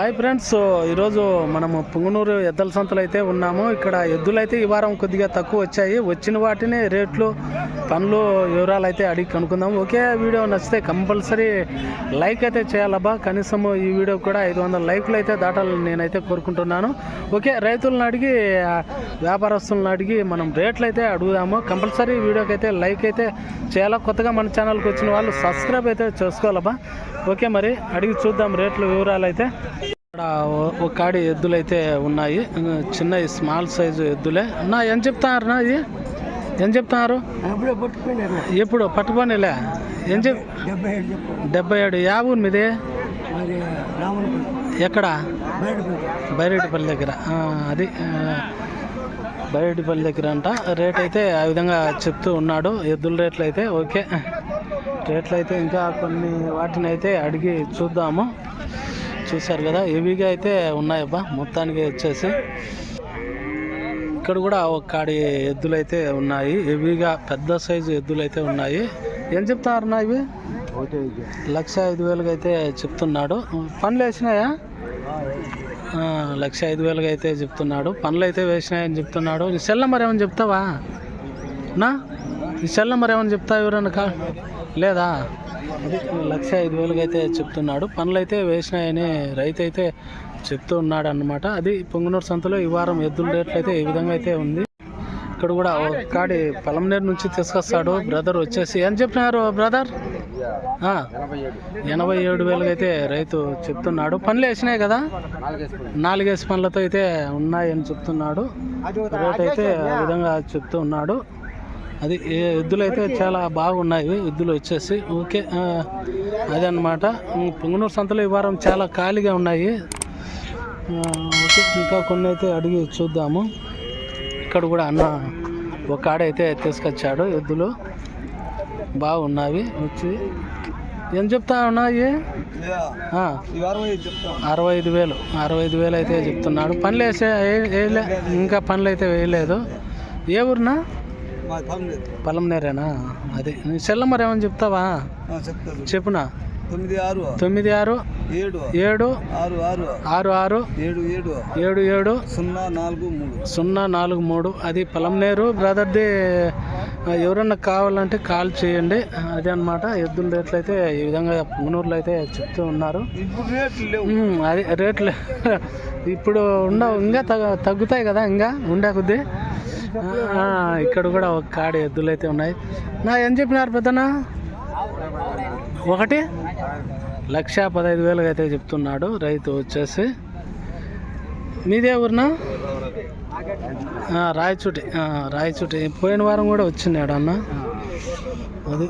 Hi friends ఈరోజు మనము పుంగనూరు ఎద్దల సంతలు అయితే ఉన్నాము. ఇక్కడ ఎద్దులు అయితే ఈ వారం కొద్దిగా తక్కువ వచ్చాయి. వచ్చిన వాటిని రేట్లు పనులు వివరాలు అయితే అడిగి కనుక్కుందాం ఒకే వీడియో నచ్చితే కంపల్సరీ లైక్ అయితే చేయాలబ్బా. కనీసము ఈ వీడియో కూడా ఐదు వందల లైక్లు అయితే దాటాలని నేనైతే కోరుకుంటున్నాను. ఓకే రైతులను అడిగి వ్యాపారస్తులను అడిగి మనం రేట్లు అయితే అడుగుదాము. కంపల్సరీ వీడియోకి అయితే లైక్ అయితే చేయాలా? కొత్తగా మన ఛానల్కి వచ్చిన వాళ్ళు సబ్స్క్రైబ్ అయితే చేసుకోవాలబ్బా. ఓకే మరి అడిగి చూద్దాం రేట్లు వివరాలు అయితే ఇక్కడ ఓ- ఒక కాడి ఎద్దులు అయితే ఉన్నాయి చిన్న స్మాల్ సైజు ఎద్దులే. నా ఏం చెప్తున్నారు నా ఇది? ఏం చెప్తున్నారు ఎప్పుడు పట్టుకోనిలే ఏం చెప్ డెబ్బై ఏడు చెప్పు. డెబ్బై ఏడు. యా ఊరు మీది? ఎక్కడ? బైరెడ్డిపల్లి. దగ్గర. ఆ, అది బైరెడ్డిపల్లి దగ్గర అంట. రేట్ అయితే ఆ విధంగా చెప్తూ ఉన్నాడు. ఎద్దుల రేట్లు అయితే ఓకే. రేట్లు అయితే ఇంకా కొన్ని వాటిని అయితే అడిగి చూద్దాము. చూశారు కదా హెవీగా అయితే ఉన్నాయబ్బా మొత్తానికి వచ్చేసి. ఇక్కడ కూడా ఒక కాడి ఎద్దులు అయితే ఉన్నాయి హెవీగా పెద్ద సైజు ఎద్దులు అయితే ఉన్నాయి. ఏం చెప్తారు నా ఇవి? లక్ష ఐదు వేలుగా అయితే చెప్తున్నాడు. పనులు వేసినాయా? లక్ష ఐదు వేలుగా అయితే చెప్తున్నాడు. పనులు అయితే వేసినాయని చెప్తున్నాడు. నీ సెల్ నెంబర్ ఏమైనా చెప్తావా? నా? నీ సెల్ నెంబర్ ఏమైనా చెప్తావా ఎవరన్నా కా? లేదా? అది లక్ష ఐదు వేలుగా అయితే చెప్తున్నాడు. పనులు అయితే వేసినాయని రైతు అయితే చెప్తూ ఉన్నాడు అన్నమాట అది పొంగునూరు సంతలో ఈ వారం ఎద్దుల రేట్లు అయితే ఈ విధంగా అయితే ఉంది. ఇక్కడ కూడా ఒక కాడి పలంనేరు నుంచి తీసుకొస్తాడు బ్రదర్ వచ్చేసి. ఏం చెప్పినారు బ్రదర్? ఆ, ఎనభై ఏడు వేలుగా అయితే రైతు చెప్తున్నాడు. పనులు వేసినాయి కదా? నాలుగేసి పనులతో అయితే ఉన్నాయని చెప్తున్నాడు. రేట్ అయితే విధంగా చెప్తూ ఉన్నాడు. అది ఏ ఎద్దులు అయితే చాలా బాగున్నాయి ఎద్దులు వచ్చేసి. ఓకే ఆ, అదనమాట పొంగునూరు సంతలో ఈ వారం చాలా ఖాళీగా ఉన్నాయి. ఓకే ఇంకా కొన్ని అయితే అడిగి చూద్దాము. ఇక్కడ కూడా అన్న ఒక ఆడైతే తీసుకొచ్చాడు ఎద్దులు. బాగున్నవి వచ్చి. ఏం చెప్తా ఉన్నాయి అరవై ఐదు వేలు అరవై ఐదు వేలు అయితే చెప్తున్నాడు. పనులు వేసే ఇంకా పనులు అయితే వేయలేదు. ఏ ఊరినా? పొలంనేరేనా అది. సెల్ మరి ఏమని చెప్తావా? చెప్పునా? తొమ్మిది ఆరు. తొమ్మిది ఆరు ఏడు. ఏడు ఆరు ఆరు. ఆరు ఆరు ఏడు ఏడు. ఏడు ఏడు సున్నా నాలుగు మూడు. సున్నా నాలుగు మూడు. అది పొలంనేరు బ్రదర్ది ఎవరన్నా కావాలంటే కాల్ చేయండి. అదే అనమాట ఎద్దుల రేట్లు అయితే ఈ విధంగా పుంగనూరులో అయితే చెప్తూ ఉన్నారు. అది రేట్లు. ఇప్పుడు ఉండవు ఇంకా తగ్గ తగ్గుతాయి కదా ఇంకా? ఉండే కొద్దీ? ఇక్కడ కూడా ఒక కాడి ఎద్దులు అయితే ఉన్నాయి. నా ఏం చెప్పినారు పెద్దనా ఒకటి? లక్ష పదహైదు వేలుగా అయితే చెప్తున్నాడు రైతు వచ్చేసి. మీదే ఊరినా? రాయచూటి రాయచూటి. పోయిన వారం కూడా వచ్చినాడు అన్న అది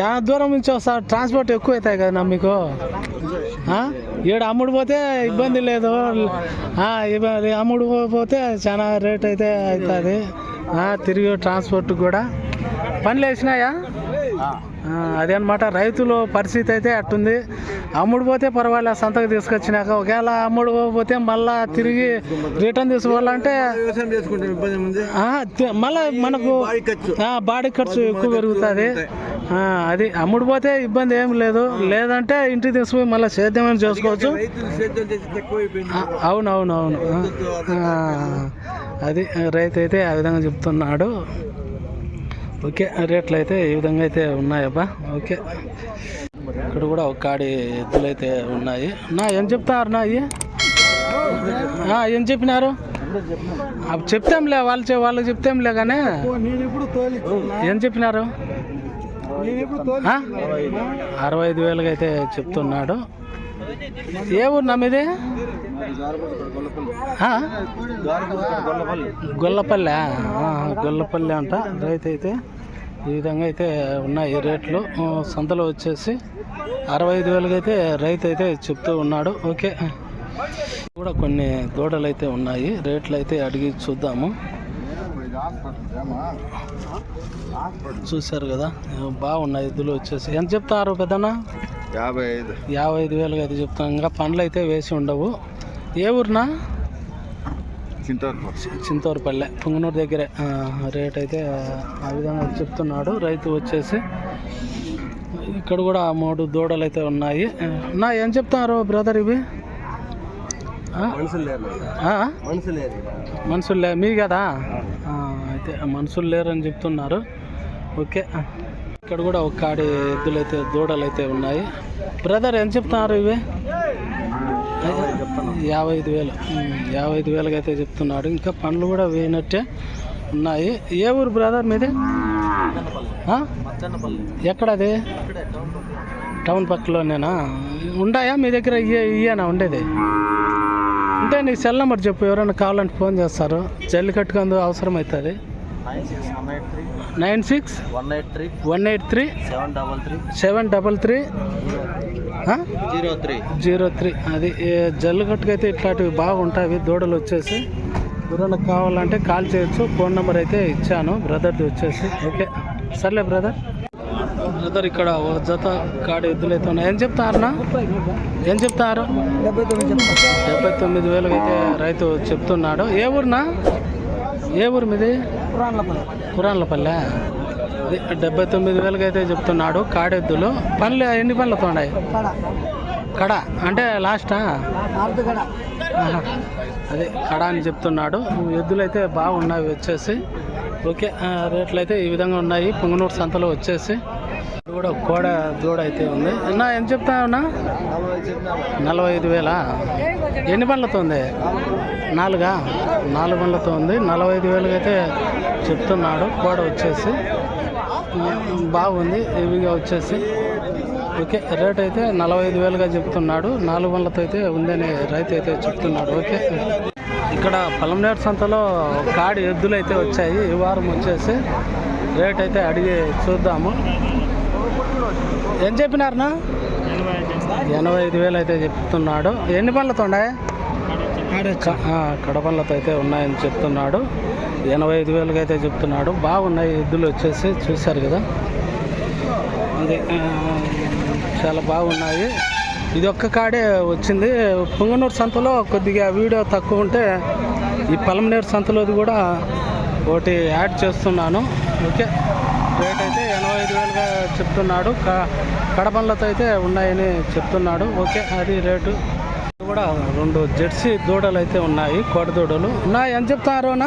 చాలా దూరం నుంచి వస్తా. ట్రాన్స్పోర్ట్ ఎక్కువ అవుతాయి కదా మీకు? ఈడ అమ్ముడు పోతే ఇబ్బంది లేదు. అమ్ముడు పోతే చాలా రేట్ అయితే అవుతుంది. తిరిగి ట్రాన్స్పోర్ట్ కూడా. పనులు వేసినాయా? ఆ, అదే అనమాట రైతుల పరిస్థితి అయితే అట్టుంది. అమ్ముడు పోతే పర్వాలేదు సంతకు తీసుకొచ్చినాక. ఒకవేళ అమ్ముడు పోతే మళ్ళా తిరిగి రిటర్న్ తీసుకోవాలంటే మళ్ళా మనకు బాడీ ఖర్చు. ఎక్కువ పెరుగుతుంది. అది అమ్ముడు పోతే ఇబ్బంది ఏం లేదు. లేదంటే ఇంటికి తీసుకుపోయి మళ్ళీ సేద్యమని చేసుకోవచ్చు. సేద్యం అని చేసుకోవచ్చు అవును అవును అవును అది రైతు అయితే ఆ విధంగా చెప్తున్నాడు. ఓకే రేట్లు అయితే ఈ విధంగా అయితే ఉన్నాయబ్బా. ఓకే. ఇక్కడ కూడా ఒక కాడి ఎద్దులు అయితే ఉన్నాయి. నా ఏం చెప్తారు నా అయ్యి? ఏం చెప్పినారు? అప్పుడు చెప్తాంలే వాళ్ళు వాళ్ళు చెప్తాంలే కానీ ఏం చెప్పినారు నేను ఇప్పుడు తోలి ఆ? అరవై ఐదు వేలుగా అయితే చెప్తున్నాడు. ఏ ఊరు నమ్మిది గొల్లపల్లె. గొల్లపల్లె అంట. రైతు అయితే ఈ విధంగా అయితే ఉన్నాయి రేట్లు. సంతలో వచ్చేసి అరవై ఐదు వేలుగా అయితే రైతు అయితే చెప్తూ ఉన్నాడు. ఓకే. కూడా కొన్ని దూడలు అయితే ఉన్నాయి. రేట్లు అయితే అడిగి చూద్దాము. చూశారు కదా బాగున్నాయి ఎద్దులు వచ్చేసి. ఎంత చెప్తారు పెద్దనా యాభై ఐదు. యాభై ఐదు వేలుగా అయితే చెప్తాను ఇంకా పండ్లు అయితే వేసి ఉండవు. ఏ ఊరినా? చింతూరు చింతూరుపల్లె. పుంగనూరు దగ్గరే. రేట్ అయితే ఆ విధంగా చెప్తున్నాడు. రైతు వచ్చేసి ఇక్కడ కూడా మూడు దూడలు అయితే ఉన్నాయి. నా ఏం చెప్తున్నారు బ్రదర్ ఇవి? మనుషులు? మనుషులు మీ కదా? అయితే మనుషులు లేరని చెప్తున్నారు. ఓకే. ఇక్కడ కూడా ఒక కాడి ఎద్దులు అయితే దూడలు అయితే ఉన్నాయి. బ్రదర్ ఎంత చెప్తున్నారు ఇవి? యాభై ఐదు వేలు. యాభై ఐదు వేలకి అయితే చెప్తున్నాడు. ఇంకా పండ్లు కూడా వేయనట్టే ఉన్నాయి. ఏ ఊరు బ్రదర్ మీది? ఎక్కడది టౌన్ పక్కలోనేనా? ఉండాయా మీ దగ్గర? ఇయ్యే ఇయ్యేనా ఉండేది? అంటే నీకు సెల్ నెంబర్ చెప్పు. ఎవరైనా కావాలంటే ఫోన్ చేస్తారు. జల్లికట్టుకందు అవసరం అవుతుంది nine six one eight three. One eight three. Seven double three. Seven double three. Zero three. Zero three. అది ఏ జల్లికట్టుకైతే ఇట్లాంటివి బాగుంటాయి దూడలు వచ్చేసి. ఎవరైనా కావాలంటే కాల్ చేయొచ్చు. ఫోన్ నెంబర్ అయితే ఇచ్చాను. బ్రదర్ది వచ్చేసి. ఓకే. సర్లే బ్రదర్. బ్రదర్ ఇక్కడ జత కాడి ఎద్దులు అయితే ఉన్నాయి. ఏం చెప్తారన్నా ఏం చెప్తారు? డెబ్బై తొమ్మిది డెబ్బై తొమ్మిది వేలకు అయితే రైతు చెప్తున్నాడు. ఏ ఊరునా? ఏ ఊరు మీది? కురాన్లపల్లె. అది డెబ్బై తొమ్మిది వేలకు అయితే చెప్తున్నాడు కాడెద్దులు. పనులు ఎన్ని పనులతో ఉన్నాయి కడ. అంటే లాస్టా. అదే కడ అని చెప్తున్నాడు. ఎద్దులు అయితే బాగున్నాయి వచ్చేసి. ఓకే రేట్లు అయితే ఈ విధంగా ఉన్నాయి. పొంగనూరు సంతలో వచ్చేసి. కూడా కోడ దూడ అయితే ఉంది. అన్నా ఎంత చెప్తా ఉన్నా నలభై ఐదు వేలా? ఎన్ని పనులతో ఉంది? నాలుగా? నాలుగు పనులతో ఉంది. నలభై ఐదు వేలకి అయితే చెప్తున్నాడు. కోడ వచ్చేసి. బాగుంది. హెవీగా వచ్చేసి. ఓకే రేట్ అయితే నలభై ఐదు వేలుగా చెప్తున్నాడు. నాలుగు బండ్లతో అయితే ఉందని రైతు అయితే చెప్తున్నాడు. ఓకే. ఇక్కడ పలంనేరు సంతలో కాడి ఎద్దులు అయితే వచ్చాయి. ఈ వారం వచ్చేసి రేట్ అయితే అడిగి చూద్దాము. ఏం చెప్పినారనా ఎనభై ఐదు వేలు అయితే చెప్తున్నాడు. ఎన్ని పనులతో ఉన్నాయి? కడపళ్ళతో అయితే ఉన్నాయని చెప్తున్నాడు. ఎనభై ఐదు వేలకి అయితే చెప్తున్నాడు. బాగున్నాయి ఎద్దులు వచ్చేసి చూశారు కదా? అది చాలా బాగున్నాయి. ఇది ఒక్క కాడే వచ్చింది. పొంగనూరు సంతలో కొద్దిగా వీడియో తక్కువ ఉంటే ఈ పలమనేరు సంతలోది కూడా ఒకటి యాడ్ చేస్తున్నాను. ఓకే. రేట్ అయితే ఎనభై ఐదు వేలుగా చెప్తున్నాడు. క కడపళ్ళతో అయితే ఉన్నాయని చెప్తున్నాడు. ఓకే అది రేటు. కూడా రెండు జెర్సీ దూడలు అయితే ఉన్నాయి కోట దూడలు. ఉన్నాయి ఎంత చెప్తారు అన్న?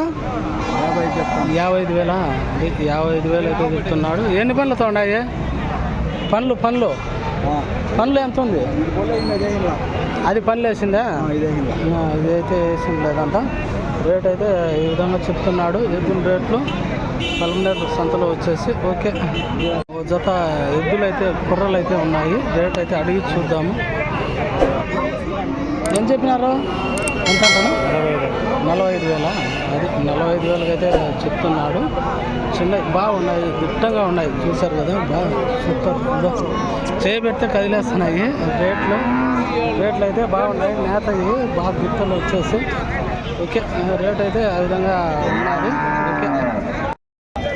యాభై చెప్తాను యాభై ఐదు వేలా? యాభై ఐదు వేలు అయితే చెప్తున్నాడు. ఎన్ని పనులతో ఉన్నాయి? పనులు పనులు పనులు ఎంత ఉంది? అది పనులు వేసిందా? ఇదైతే వేసింది లేదంట. రేట్ అయితే ఈ విధంగా చెప్తున్నాడు. ఎద్దుల రేట్లు. పలమనేరు సంతలో వచ్చేసి ఓకే. జత ఎద్దులు అయితే కుర్రలు అయితే ఉన్నాయి. రేట్ అయితే అడిగి చూద్దాము. ఏం చెప్పినారు? ఎంత నలభై ఐదు వేల? అది నలభై ఐదు వేలకి అయితే చెప్తున్నాడు. చిన్న బాగున్నాయి దిట్టంగా ఉన్నాయి. చూసారు కదా బాగా సూపర్. చేయబెడితే కదిలేస్తున్నాయి. రేట్లు రేట్లు అయితే బాగున్నాయి నేతవి బాగా దిట్టలు వచ్చేసి. ఓకే రేట్ అయితే ఆ విధంగా ఉన్నది. ఓకే.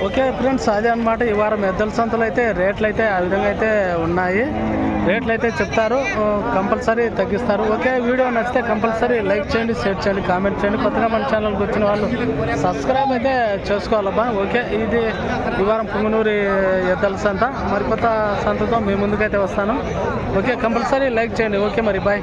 ఓకే ఫ్రెండ్స్ అదే అనమాట ఈ వారం ఎద్దల సంతలు అయితే రేట్లు అయితే ఆ విధంగా అయితే ఉన్నాయి. రేట్లు అయితే చెప్తారు. కంపల్సరీ తగ్గిస్తారు. ఓకే వీడియో నచ్చితే కంపల్సరీ లైక్ చేయండి షేర్ చేయండి కామెంట్ చేయండి. కొత్తగా మన ఛానల్కి వచ్చిన వాళ్ళు సబ్స్క్రైబ్ అయితే చేసుకోవాలబ్బా. ఓకే ఇది ఈ వారం పుంగనూరి ఎద్దల సంత. మరికొత్త సంతతో మీ ముందుకైతే వస్తాను. ఓకే కంపల్సరీ లైక్ చేయండి. ఓకే మరి బాయ్.